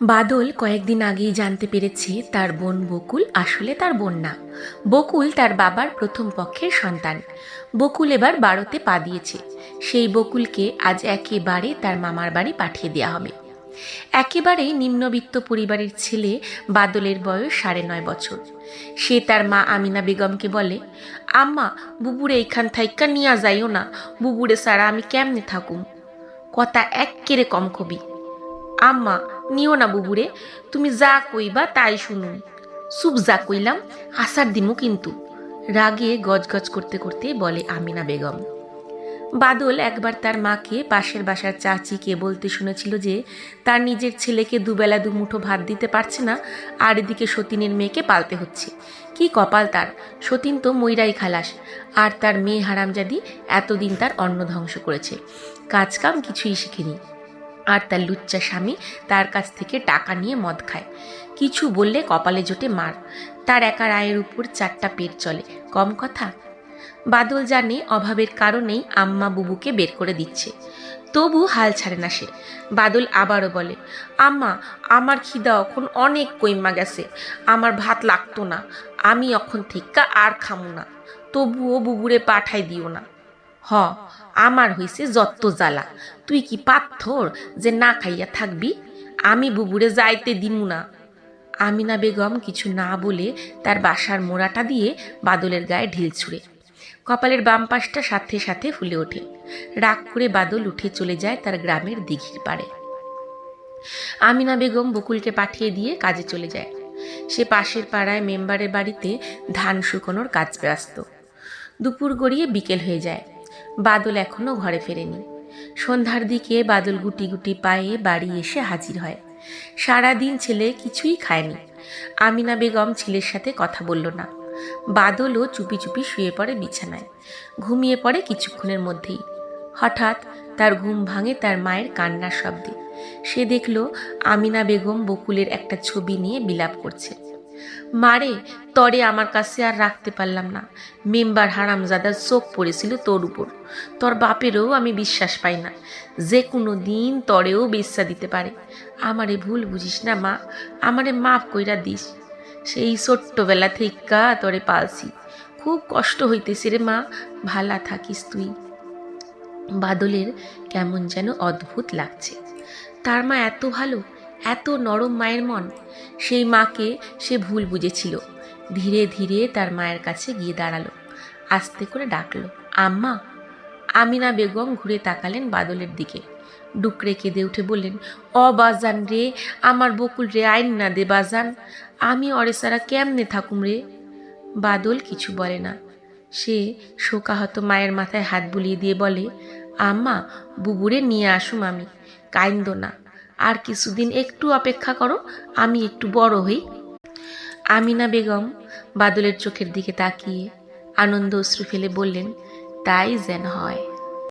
বাদল কয়েকদিন আগেই জানতে পেরেছে তার বোন বকুল আসলে তার বোন না। বকুল তার বাবার প্রথম পক্ষের সন্তান। বকুল এবার বারোতে পা দিয়েছে। সেই বকুলকে আজ একেবারে তার মামার বাড়ি পাঠিয়ে দেওয়া হবে। একেবারেই নিম্নবিত্ত পরিবারের ছেলে বাদলের বয়স সাড়ে নয় বছর। সে তার মা আমিনা বেগমকে বলে, আম্মা, বুবুরে এইখান থাইকা নিয়া যাইও না। বুবুরে সারা আমি কেমনে থাকুম? কথা এক কেড়ে কম কবি। আম্মা, নিও না বুবুরে, তুমি যা কইবা তাই শুনুন। সুপ যা কইলাম, আসার দিমু কিন্তু। রাগে গজগজ করতে করতে বলে আমিনা বেগম। বাদল একবার তার মাকে পাশের বাসার চাচিকে বলতে শুনেছিল যে তার নিজের ছেলেকে দুবেলা দুমুঠো ভাত দিতে পারছে না, আর এদিকে সতীনের মেয়েকে পালতে হচ্ছে। কি কপাল তার? সতীন তো ময়রাই খালাস, আর তার মেয়ে হারামজাদি এতদিন তার অন্ন ধ্বংস করেছে। কাজকাম কিছুই শিখেনি। আর তার লুচ্চা স্বামী তার কাছ থেকে টাকা নিয়ে মদ খায়। কিছু বললে কপালে জোটে মার। তার একা রায়ের উপর চারটা পেট চলে। কম কথা? বাদল জানে অভাবের কারণেই আম্মা বুবুকে বের করে দিচ্ছে। তবু হাল ছাড়ে না সে। বাদল আবারও বলে, আম্মা, আমার খিদা এখন অনেক কইমা গেছে। আমার ভাত লাগতো না। আমি এখন থেকে আর খামু না। তবুও বুবুরে পাঠাই দিও না। হ, আমার হইছে যত জ্বালা। তুই কি পাথর যে না খাইয়া থাকবি? আমি বুবুরে যাইতে দিমু না। আমিনা বেগম কিছু না বলে তার বাসার মোড়াটা দিয়ে বাদলের গায়ে ঢিল ছুঁড়ে। কপালের বাম পাশটা সাথে সাথে ফুলে ওঠে। রাগ করে বাদল উঠে চলে যায় তার গ্রামের দিঘির পাড়ে। আমিনা বেগম বকুলকে পাঠিয়ে দিয়ে কাজে চলে যায়। সে পাশের পাড়ায় মেম্বারের বাড়িতে ধান শুকোনোর কাজ ব্যস্ত। দুপুর গড়িয়ে বিকেল হয়ে যায়। বাদল এখনও ঘরে ফেরেনি। সন্ধ্যার দিকে বাদল গুটি গুটি পায়ে বাড়ি এসে হাজির হয়। সারাদিন ছেলে কিছুই খায়নি। আমিনা বেগম ছেলের সাথে কথা বলল না। বাদলও চুপি চুপি শুয়ে পড়ে বিছানায়। ঘুমিয়ে পড়ে কিছুক্ষণের মধ্যেই। হঠাৎ তার ঘুম ভাঙে তার মায়ের কান্নার শব্দে। সে দেখল আমিনা বেগম বকুলের একটা ছবি নিয়ে বিলাপ করছে। মারে, তরে আমার কাছে আর রাখতে পারলাম না। মেম্বার হারামজাদার চোখ পড়েছিল তোর উপর। তোর বাপেরও আমি বিশ্বাস পাই না। যে কোনো দিন তরেও বেশ্যা দিতে পারে। আমারে ভুল বুঝিস না মা, আমারে মাফ কইরা দিস। সেই ছোট্টবেলা থেইকা তরে পালছি। খুব কষ্ট হইতেছে রে মা, ভালা থাকিস তুই। বাদলের কেমন যেন অদ্ভুত লাগছে। তার মা এত ভালো এত নরম মায়ের মন, সেই মাকে সে ভুল বুঝেছিল। ধীরে ধীরে তার মায়ের কাছে গিয়ে দাঁড়াল, আস্তে করে ডাকলো, আম্মা! আমিনা বেগম ঘুরে তাকালেন বাদলের দিকে। ডুকরে কেঁদে উঠে বললেন, অ বাজান রে, আমার বকুল রে, আইন না দে বাজান। আমি অরে সারা কেমনে থাকুম রে? বাদল কিছু বলে না। সে শোকাহত মায়ের মাথায় হাত বুলিয়ে দিয়ে বলে, আম্মা, বুবুরে নিয়ে আসুম আমি, কাইন্দ না। আর কিছুদিন একটু অপেক্ষা করো, আমি একটু বড় হই। আমিনা বেগম বাদলের চোখের দিকে তাকিয়ে আনন্দ অশ্রু ফেলে বললেন, তাই যেন হয়।